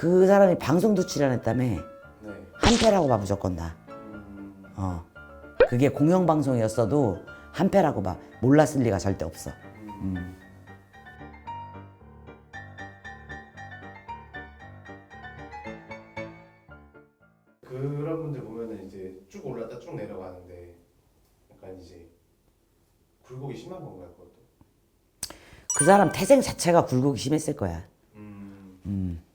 그 사람이 방송도 출연했다며 네. 한패라고 봐 무조건 다. 음, 어. 그게 공영 방송이었어도 한 패라고 봐. 몰랐을 리가 절대 없어. 음. 그런 분들 보면은 이제 쭉 올랐다 쭉 내려가는데 약간 이제 굴곡이 심한 건가요, 그것도? 그 사람 태생 자체가 굴곡이 심했을 거야. 음. 음.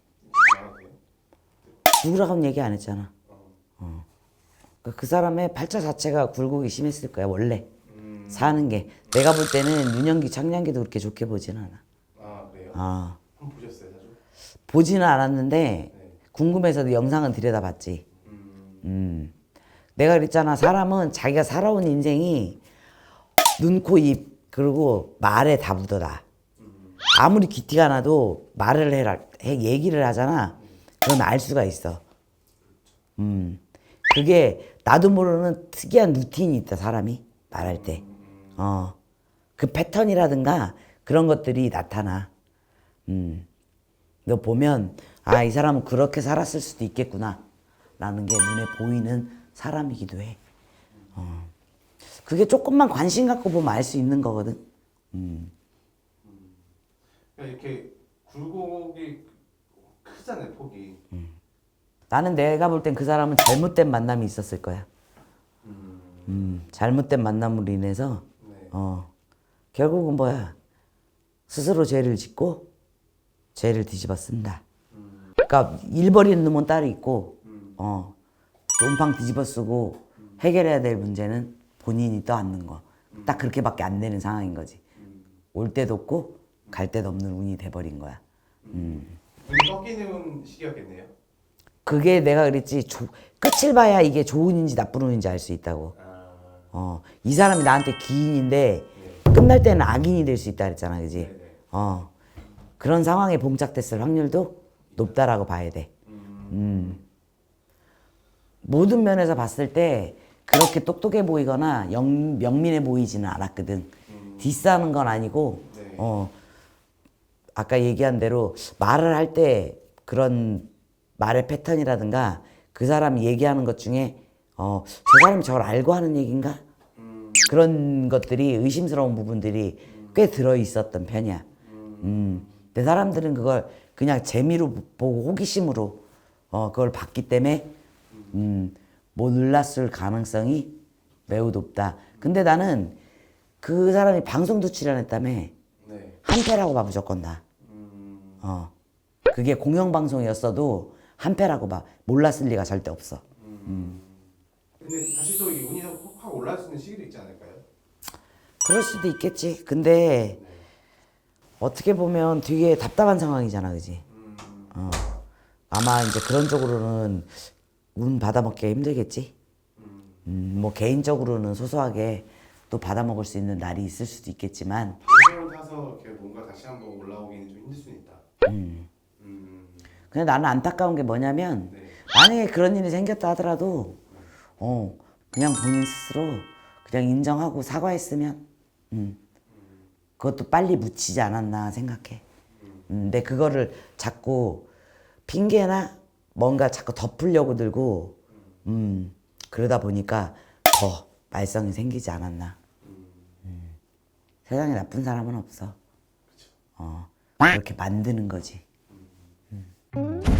나가세요? 누구라고 하면 얘기 안 했잖아. 어. 그그 사람의 팔자 자체가 굴곡이 심했을 거야 원래 음. 사는 게. 내가 볼 때는 윤영기, 창량기도 그렇게 좋게 보진 않아. 아 그래요? 어. 한번 보셨어요, 자주? 보지는 않았는데 네. 궁금해서도 영상은 들여다봤지. 음. 음. 내가 그랬잖아. 사람은 자기가 살아온 인생이 눈, 코, 입, 그리고 말에 다 묻어다. 아무리 귀티가 나도 말을 해라, 해, 얘기를 하잖아. 그러면 알 수가 있어. 음. 그게 나도 모르는 특이한 루틴이 있다, 사람이. 말할 때. 어. 그 패턴이라든가 그런 것들이 나타나. 음. 너 보면, 아, 이 사람은 그렇게 살았을 수도 있겠구나. 라는 게 눈에 보이는 사람이기도 해. 어. 그게 조금만 관심 갖고 보면 알 수 있는 거거든. 그러니까 이렇게 굴곡이 크잖아요, 폭이. 나는 내가 볼 땐 그 사람은 잘못된 만남이 있었을 거야. 음, 잘못된 만남으로 인해서, 네. 어, 결국은 뭐야. 스스로 죄를 짓고, 죄를 뒤집어 쓴다. 그러니까 일 버리는 놈은 따로 있고, 어, 옴팡 뒤집어 쓰고 해결해야 될 문제는 본인이 떠안는 거. 딱 그렇게밖에 안 되는 상황인 거지. 올 때도 없고, 갈 데도 없는 운이 돼버린 거야. 눈이 꺾이는 시기였겠네요. 그게 내가 그랬지 조- 끝을 봐야 이게 좋은 인지 나쁜 운인지 알 수 있다고. 아, 어, 이 사람이 나한테 기인인데 끝날 때는 악인이 될 수 있다 그랬잖아, 그지? 네네. 어, 그런 상황에 봉착됐을 확률도 높다라고 봐야 돼. 음. 모든 면에서 봤을 때 그렇게 똑똑해 보이거나 영, 명민해 보이지는 않았거든. 디스하는 건 아니고, 네. 어, 아까 얘기한 대로 말을 할 때 그런 말의 패턴이라든가 그 사람이 얘기하는 것 중에 어, 저 사람이 저걸 알고 하는 얘기인가? 그런 것들이 의심스러운 부분들이 꽤 들어 있었던 편이야. 음. 근데 사람들은 그걸 그냥 재미로 보고 호기심으로 어, 그걸 봤기 때문에 음, 못 놀랐을 가능성이 매우 높다. 근데 나는 그 사람이 방송도 출연했다며 네. 한패라고 봐 무조건 다. 음, 어. 그게 공영방송이었어도 한패라고 봐. 몰랐을 리가 절대 없어. 근데 다시 또 이 운이 확- 확 올라갈 수 있는 시기도 있지 않을까요? 그럴 수도 있겠지. 근데 어떻게 보면 되게 답답한 상황이잖아, 그지? 어. 아마 이제 그런 쪽으로는 운 받아먹기가 힘들겠지. 음, 뭐 개인적으로는 소소하게 또 받아먹을 수 있는 날이 있을 수도 있겠지만 방송을 타서 이렇게 뭔가 다시 한번 올라오기는 좀 힘들 수 있다. 음. 근데 나는 안타까운 게 뭐냐면 네. 만약에 그런 일이 생겼다 하더라도 어 그냥 본인 스스로 그냥 인정하고 사과했으면 음 그것도 빨리 묻히지 않았나 생각해. 음, 근데 그거를 자꾸 핑계나 뭔가 자꾸 덮으려고 들고 음 그러다 보니까 더 말썽이 생기지 않았나. 음. 세상에 나쁜 사람은 없어. 어 그렇게 만드는 거지. 음.